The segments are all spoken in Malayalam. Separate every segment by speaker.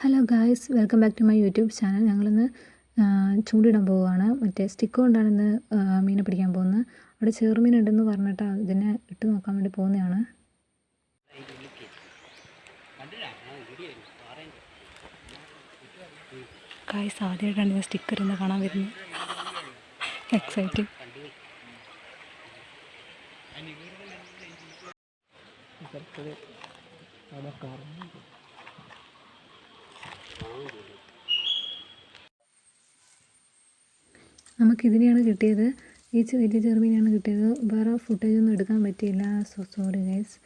Speaker 1: Hello guys welcome back to my YouTube channel ഞങ്ങളിന്ന് ചൂണ്ടിടാൻ പോവുകയാണ്. മറ്റേ സ്റ്റിക്ക് കൊണ്ടാണ് ഇന്ന് മീനെ പിടിക്കാൻ പോകുന്നത്. അവിടെ ചെറുമീൻ ഉണ്ടെന്ന് പറഞ്ഞിട്ട് അതിനെ ഇട്ട് നോക്കാൻ വേണ്ടി പോകുന്നതാണ്. ഗായ്സ് ആദ്യമായിട്ടാണ് ഞാൻ സ്റ്റിക്കർ ഇന്ന് കാണാൻ വരുന്നത്. എക്സൈറ്റിംഗ് നമുക്കിതിനെയാണ് കിട്ടിയത്. ഈ വലിയ ചെറുമീനാണ് കിട്ടിയത്. വേറെ ഫുട്ടേജ് ഒന്നും എടുക്കാൻ പറ്റിയില്ല. സോ സോറി ഗൈസ്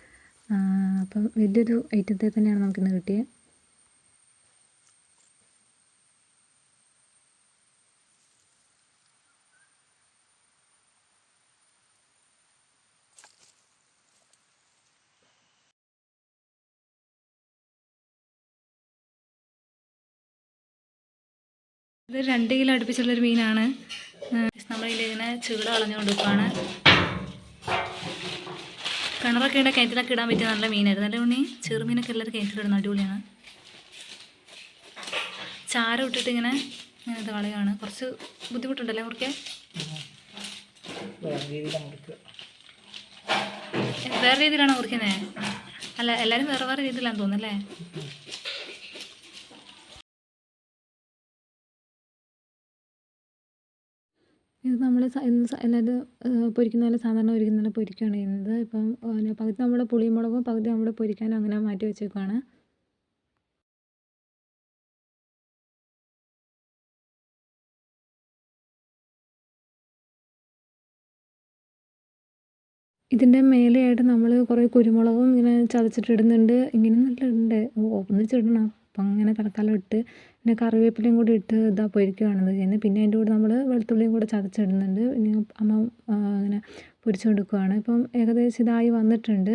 Speaker 1: അപ്പം വലിയൊരു ഐറ്റത്തെ തന്നെയാണ് നമുക്കിന്ന് കിട്ടിയത് ഇത് രണ്ട് കിലോ അടുപ്പിച്ചുള്ളൊരു മീനാണ്. നമ്മളിതിൽ ചൂട് കളഞ്ഞു വെക്കുകയാണ് കിണറൊക്കെ ഇട കിണറ്റിലൊക്കെ ഇടാൻ പറ്റിയ നല്ല മീനായിരുന്നു. നല്ല ഉണ്ണി? ചെറുമീനൊക്കെ എല്ലാവരും കിണറ്റിലിടുന്ന അടിപൊളിയാണ്. ചാരം ഇട്ടിട്ട് ഇങ്ങനെ ഇങ്ങനെ ഇത് കളയാണ് കുറച്ച് ബുദ്ധിമുട്ടുണ്ടല്ലേ മുറിക്കാൻ വേറെ രീതിയിലാണ് മുറിക്കുന്നത് അല്ല എല്ലാവരും വേറെ വേറെ രീതിയിലാണെന്ന് തോന്നുന്നല്ലേ ഇത് നമ്മൾ അല്ലാതെ പൊരിക്കുന്ന പോലെ സാധാരണ പൊരിക്കുന്ന പോലെ പൊരിക്കുകയാണ് ചെയ്യുന്നത്. ഇപ്പം പകുതി നമ്മൾ പുളിമുളകും പകുതി നമ്മൾ പൊരിക്കാനും അങ്ങനെ മാറ്റി വെച്ചേക്കുവാണ്. ഇതിന്റെ മേലെയായിട്ട് നമ്മൾ കുറേ കുരുമുളകും ഇങ്ങനെ ചതച്ചിട്ടിടുന്നുണ്ട്. ഇങ്ങനെ നല്ല ഉണ്ട് ഒന്നിച്ചിടണം. അപ്പം അങ്ങനെ തൽക്കാലം ഇട്ട് പിന്നെ കറിവേപ്പിലയും കൂടി ഇട്ട് ഇതാ പൊരിക്കുകയാണ് ചെയ്യുന്നത്. പിന്നെ അതിന്റെ കൂടെ നമ്മൾ വെളുത്തുള്ളിയും കൂടെ ചതച്ചിടുന്നുണ്ട്. പിന്നെ അമ്മ അങ്ങനെ പൊരിച്ചു കൊടുക്കുകയാണ് ഇപ്പം ഏകദേശം ഇതായി വന്നിട്ടുണ്ട്.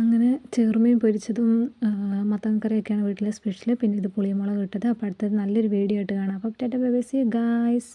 Speaker 1: അങ്ങനെ ചെറുമീൻ പൊരിച്ചതും മത്തൻ കറിയൊക്കെയാണ് വീട്ടിലെ സ്പെഷ്യൽ പിന്നെ ഇത് പുളിമുളക് ഇട്ടത്. അപ്പോൾ അടുത്തത് നല്ലൊരു വീഡിയോ ആയിട്ട് കാണാം. അപ്പോൾ tata bye bye see guys